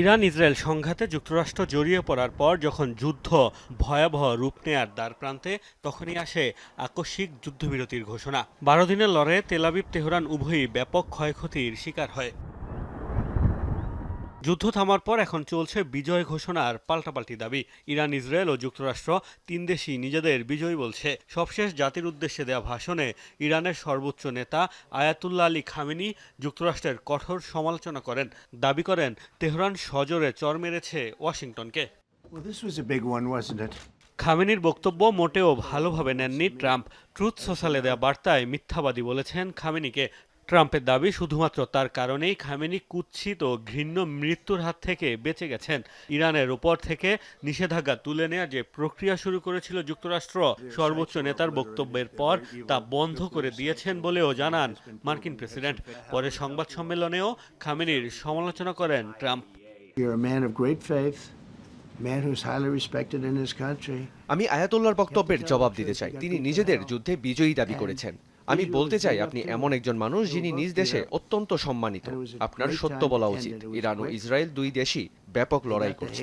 Iran Israel সংঘাতে যুক্তরাষ্ট্র জড়িয়ে পড়ার পর যখন যুদ্ধ ভয়াবহ রূপ নেয়ার দ্বার প্রান্তে, তখনই আসে আকস্মিক যুদ্ধবিরতির ঘোষণা। বারো দিনের লড়াইয়ে তেলাবিব তেহরান উভয়ই ব্যাপক ক্ষয়ক্ষতির শিকার হয়। যুদ্ধ থামার পর এখন চলছে বিজয় ঘোষণার পাল্টাপাল্টি দাবি। ইরান ইসরায়েল ও যুক্তরাষ্ট্র তিন দেশই নিজেদের বিজয়ী বলছে। সবশেষ জাতির উদ্দেশ্যে দেওয়া ভাষণে ইরানের সর্বোচ্চ নেতা আয়াতুল্লাহ আলী খামেনি যুক্তরাষ্ট্রের কঠোর সমালোচনা করেন। দাবি করেন তেহরান সজোরে চর মেরেছে ওয়াশিংটনকে? খামেনির বক্তব্য মোটেও ভালোভাবে নেননি ট্রাম্প। ট্রুথ সোশ্যালে দেওয়া বার্তায় মিথ্যাবাদী বলেছেন খামেনিকে। ট্রাম্পের দাবি শুধুমাত্র তার কারণেই খামেনি কুৎসিত ও ঘৃণ্য মৃত্যুর হাত থেকে বেঁচে গেছেন। ইরানের উপর থেকে নিষেধাজ্ঞা তুলে নেওয়ার যে প্রক্রিয়া শুরু করেছিল যুক্তরাষ্ট্র সর্বোচ্চ নেতার বক্তব্যের পর তা বন্ধ করে দিয়েছেন বলেও জানান মার্কিন প্রেসিডেন্ট। পরে সংবাদ সম্মেলনেও খামেনির সমালোচনা করেন Trump. You're a man of great faith, man who's highly respected in his country. আমি আয়াতুল্লাহর বক্তব্যের জবাব দিতে চাই। তিনি নিজেদের যুদ্ধে বিজয়ী দাবি করেছেন। আমি বলতে চাই আপনি এমন একজন মানুষ যিনি নিজ দেশে অত্যন্ত সম্মানিত। আপনার সত্য বলা উচিত ইরান ও ইসরায়েল দুই দেশই ব্যাপক লড়াই করছে.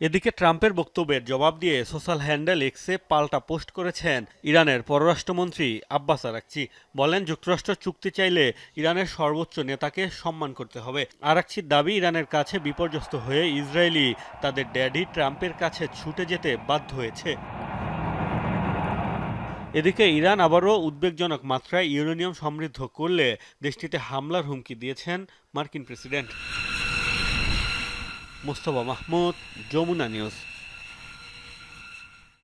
এদিকে ট্রাম্পের বক্তব্যের জবাব দিয়ে সোশ্যাল হ্যান্ডেল এক্সে পাল্টা পোস্ট করেছেন ইরানের পররাষ্ট্রমন্ত্রী আব্বাস আরাকচি। বলেন যুক্তরাষ্ট্র চুক্তি চাইলে ইরানের সর্বোচ্চ নেতাকে সম্মান করতে হবে। আরাকচির দাবি ইরানের কাছে বিপর্যস্ত হয়ে ইসরায়েলি তাদের ড্যাডি ট্রাম্পের কাছে ছুটে যেতে বাধ্য হয়েছে। এদিকে ইরান আবারও উদ্বেগজনক মাত্রায় ইউরেনিয়াম সমৃদ্ধ করলে দেশটিতে হামলার হুমকি দিয়েছেন মার্কিন প্রেসিডেন্ট। মোস্তফা মাহমুদ, যমুনা নিউজ।